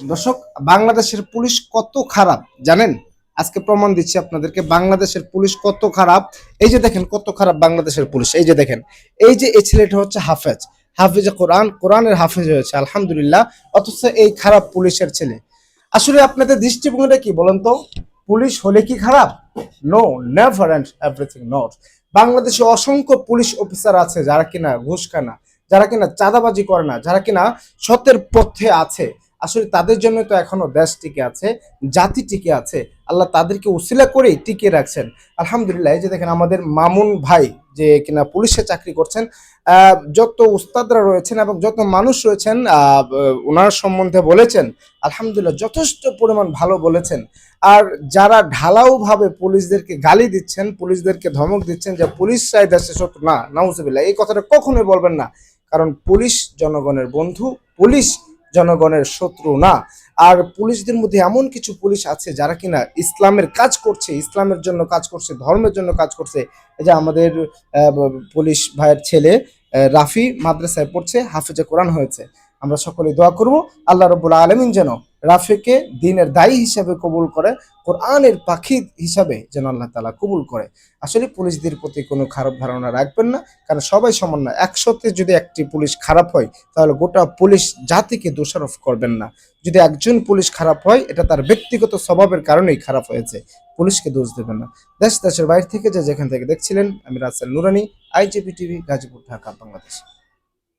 দর্শক, বাংলাদেশের পুলিশ কত খারাপ, জানেন? আজকে প্রমাণ দিচ্ছি আপনাদেরকে, বাংলাদেশের পুলিশ কত খারাপ। এই যে দেখেন, কত খারাপ বাংলাদেশের পুলিশ, এই যে দেখেন। এই যে এই ছেলেটা হচ্ছে হাফেজ, হাফিজে কোরআন, কোরআনের হাফেজ হয়েছে, আলহামদুলিল্লাহ। অথচ এই খারাপ পুলিশের ছেলে। আসলে আপনাদের দৃষ্টিভঙ্গিটা কি বলেন তো? পুলিশ হলে কি খারাপ? No never and everything not বাংলাদেশে অসংখ্য পুলিশ অফিসার আছে যারা কিনা ঘুষ খায় না, যারা কিনা চাঁদাবাজি করে না, যারা কিনা সতের পথে আছে। আসলে তাদের জন্য তো এখনও দেশ টিকে আছে, জাতি টিকে আছে। আল্লাহ তাদেরকে উসিলা করেই টিকিয়ে রাখছেন। আলহামদুলিল্লাহ যে দেখেন আমাদের মামুন ভাই যে কিনা পুলিশে চাকরি করছেন যত উস্তাদরা রয়েছেন এবং যত মানুষ রয়েছেন ওনার সম্বন্ধে বলেছেন, আলহামদুলিল্লাহ যথেষ্ট পরিমাণ ভালো বলেছেন। আর যারা ঢালাও ভাবে পুলিশদেরকে গালি দিচ্ছেন, পুলিশদেরকে ধমক দিচ্ছেন যে পুলিশ চাই দেশে শত্রু না, নাউজুবিল্লাহ, এই কথাটা কখনোই বলবেন না। কারণ পুলিশ জনগণের বন্ধু, পুলিশ জনগণের শত্রু না। আর পুলিশদের মধ্যে এমন কিছু পুলিশ আছে যারা কিনা ইসলামের কাজ করছে, ইসলামের জন্য কাজ করছে, ধর্মের জন্য কাজ করছে। যে আমাদের পুলিশ ভাইয়ের ছেলে রাফি মাদ্রাসায় পড়ছে, হাফেজে কোরআন হয়েছে। আমরা সকলে দোয়া করব, আল্লাহ রবুল্লা আলমিন যেন রাফিকে দিনের দায়ী হিসাবে কবুল করে, কোরআনের পাখি হিসাবে যেন আল্লাহ তালা কবুল করে। আসলে পুলিশদের প্রতি কোনো খারাপ ধারণা রাখবেন না, কারণ সবাই সমান না একশোতে যদি একটি পুলিশ খারাপ হয়, তাহলে গোটা পুলিশ জাতিকে দোষারোপ করবেন না। যদি একজন পুলিশ খারাপ হয়, এটা তার ব্যক্তিগত স্বভাবের কারণেই খারাপ হয়েছে। পুলিশকে দোষ দেবেন না। দেশ দেশের বাইরে থেকে যে যেখান থেকে দেখছিলেন, আমি রাসেল নুরানি, আইজিপি টিভি, গাজীপুর, ঢাকা, বাংলাদেশ।